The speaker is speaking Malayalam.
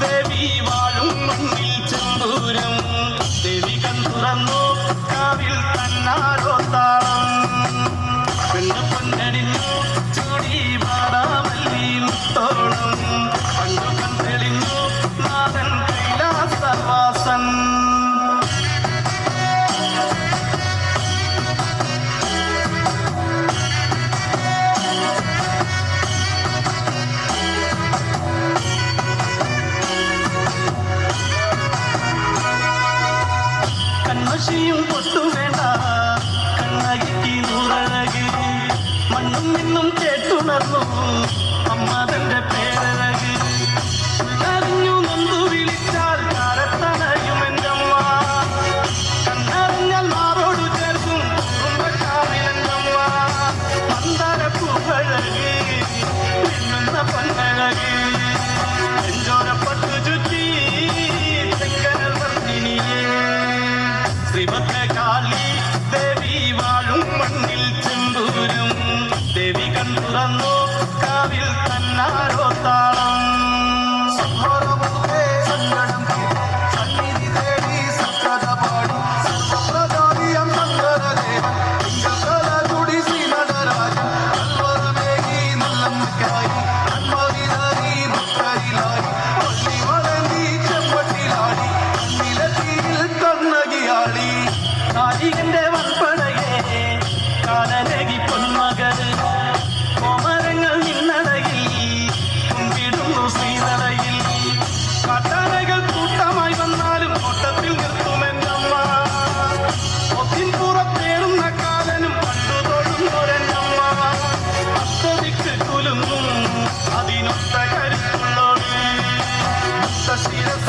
ദേവി വാഴും മണ്ണിൽ ചെമ്പൂരം. ദേവി കണ്ടുറന്നു കാവിൽ തന്നാരോ താളം. പെണ്ണു പൊന്നണിഞ്ഞു കൺമഷിയും പൊട്ടു വേണ്ട. നൂറഴക് മണ്ണും നിന്നും കേട്ടുണർന്നു. അമ്മ തന്റെ പേരഴക് കണ്ണിൽ ചെമ്പൂരും ദേവി കണ്ണുറന്നു കാവിൽ തന്നാരോ താളം. നായികന്റെ ശ്രീനടയിൽ. കട്ടാനകൾ കൂട്ടമായി വന്നാലും ഓട്ടത്തിൽ നിർത്തുമെന്നമ്മ ഒത്തിൻ പുറത്തേറുന്ന കാലനും കണ്ടു തൊഴുന്നൊരമ്മ അത്തതിക്ക് കുലുങ്ങും അതിനൊത്ത കരുത്തുള്ളോട് ശിരസ